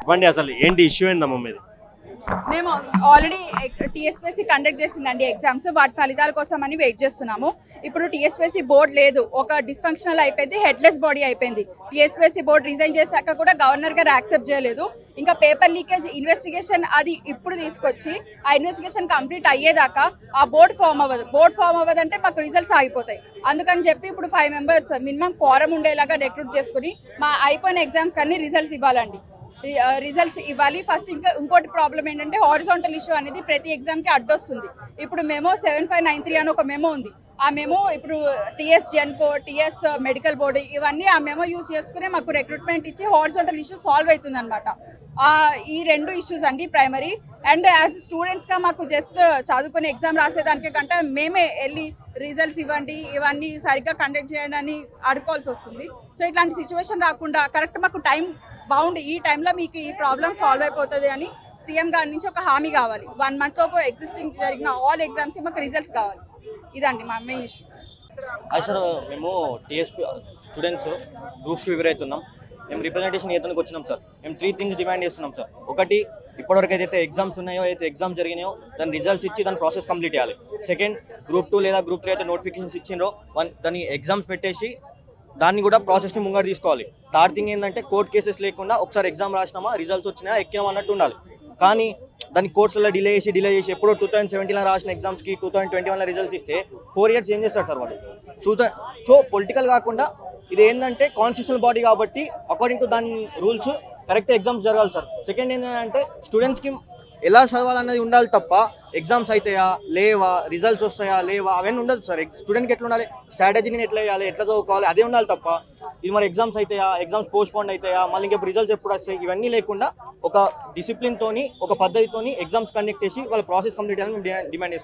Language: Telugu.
చెప్పండి అసలు ఏంటి ఇష్యూ ఏందమ్మా మీది? మేము ఆల్రెడీ టీఎస్పీసీ కండక్ట్ చేసిందండి ఎగ్జామ్స్ వాటి ఫలితాల కోసం అని వెయిట్ చేస్తున్నాము. ఇప్పుడు టీఎస్పీసీ బోర్డు లేదు. ఒక డిస్ఫంక్షనల్ అయిపోయింది హెడ్లెస్ బాడీ అయిపోయింది. టీఎస్పీసీ బోర్డు రిజైన్ చేశాక కూడా గవర్నర్ గారు యాక్సెప్ట్ చేయలేదు. ఇంకా పేపర్ లీకేజ్ ఇన్వెస్టిగేషన్ అది ఇప్పుడు తీసుకొచ్చి ఆ ఇన్వెస్టిగేషన్ కంప్లీట్ అయ్యేదాకా ఆ బోర్డు ఫామ్ అవ్వదు. బోర్డు ఫామ్ అవ్వదంటే మాకు రిజల్ట్స్ ఆగిపోతాయి. అందుకని చెప్పి ఇప్పుడు ఫైవ్ మెంబర్స్ మినిమం కోరం ఉండేలాగా రిక్రూట్ చేసుకుని మా అయిపోయిన ఎగ్జామ్స్ కన్నీ రిజల్ట్స్ ఇవ్వాలండి. రిజల్ట్స్ ఇవ్వాలి. ఫస్ట్ ఇంకా ఇంకోటి ప్రాబ్లం ఏంటంటే హారిజాంటల్ ఇష్యూ అనేది ప్రతి ఎగ్జామ్కి అడ్డొస్తుంది. ఇప్పుడు memo seven five nine three అని ఒక మెమో ఉంది. ఆ మెమో ఇప్పుడు TS Genco TS medical board ఇవన్నీ ఆ మెమో యూజ్ చేసుకునే మాకు రిక్రూట్మెంట్ ఇచ్చి హారిజాంటల్ ఇష్యూ సాల్వ్ అవుతుంది అనమాట ఈ రెండు ఇష్యూస్ అండి ప్రైమరీ అండ్ యాజ్ స్టూడెంట్స్గా మాకు జస్ట్ uh, చదువుకుని ఎగ్జామ్ రాసేదానికే కంటే మేమే వెళ్ళి రిజల్ట్స్ ఇవ్వండి ఇవన్నీ సరిగ్గా కండక్ట్ చేయండి అని అడుకోవాల్సి వస్తుంది. సో ఇట్లాంటి సిచ్యువేషన్ రాకుండా కరెక్ట్ మాకు టైం బాగుండి ఈ టైంలో మీకు ఈ ప్రాబ్లం సాల్వ్ అయిపోతుంది అని సీఎం గారి నుంచి ఒక హామీ కావాలి. వన్ మంత్ లోపు ఎగ్జిస్టింగ్ జరిగిన ఆల్ ఎగ్జామ్స్కి మాకు రిజల్ట్స్ కావాలి. ఇదండి మా మెయిన్ ఇష్యూ అది సార్ మేము టీఎస్పీ స్టూడెంట్స్ గ్రూప్స్ ప్రిపేర్ అవుతున్నాం మేము రిప్రజెంటేషన్ ఏతనికి వచ్చినాం సార్ మేము త్రీ థింగ్స్ డిమాండ్ చేస్తున్నాం సార్ ఒకటి ఇప్పటివరకు ఏదైతే ఎగ్జామ్స్ ఉన్నాయో అయితే ఎగ్జామ్స్ జరిగినాయో దాని రిజల్ట్స్ ఇచ్చి దాని ప్రాసెస్ కంప్లీట్ చేయాలి. సెకండ్ గ్రూప్ టూ లేదా గ్రూప్ త్రీ అయితే నోటిఫికేషన్స్ ఇచ్చిండ్రో వన్ దాని ఎగ్జామ్స్ పెట్టేసి దాన్ని కూడా ప్రాసెస్ని ముంగడ తీసుకోవాలి. థర్డ్ థింగ్ ఏంటంటే కోర్ట్ కేసెస్ లేకుండా ఒకసారి ఎగ్జామ్ రాసినామా రిజల్ట్స్ వచ్చినా ఎక్కినామా అన్నట్టు ఉండాలి. కానీ దాని కోర్సులో డిలే చేసి డిలే చేసి ఎప్పుడో టూ థౌసండ్ సెవెంటీన్లో రాసిన ఎగ్జామ్స్కి టూ థౌసండ్ ట్వంటీ వన్లో రిజల్ట్స్ ఇస్తే ఫోర్ ఇయర్స్ ఏం చేస్తారు సార్ వాళ్ళు? సో సో పొలిటికల్ కాకుండా ఇది ఏంటంటే కాన్స్టిట్యూషనల్ బాడీ కాబట్టి అకార్డింగ్ టు దాని రూల్స్ కరెక్ట్ ఎగ్జామ్స్ జరగాలి సార్. సెకండ్ ఏంటంటే స్టూడెంట్స్కి ఎలా చదవాలన్నది ఉండాలి తప్ప ఎగ్జామ్స్ అవుతాయా? లేవా? రిజల్ట్స్ వస్తాయా? లేవా? అవన్నీ ఉండదు సార్. స్టూడెంట్కి ఎట్లా ఉండాలి? స్ట్రాటజీని ఎట్లా వేయాలి ఎట్లా చదువుకోవాలి? అదే ఉండాలి తప్ప. ఇది మరి ఎగ్జామ్స్ అవుతాయా? ఎగ్జామ్స్ పోస్ట్పోండ్ అవుతాయా? మళ్ళీ ఇంకా రిజల్ట్స్ ఎప్పుడు వస్తాయి? ఇవన్నీ లేకుండా ఒక డిసిప్లిన్తోని ఒక పద్ధతితోని ఎగ్జామ్స్ కండక్ట్ చేసి వాళ్ళ ప్రాసెస్ కంప్లీట్ చేయాలని మేము డిమాండ్ చేస్తాం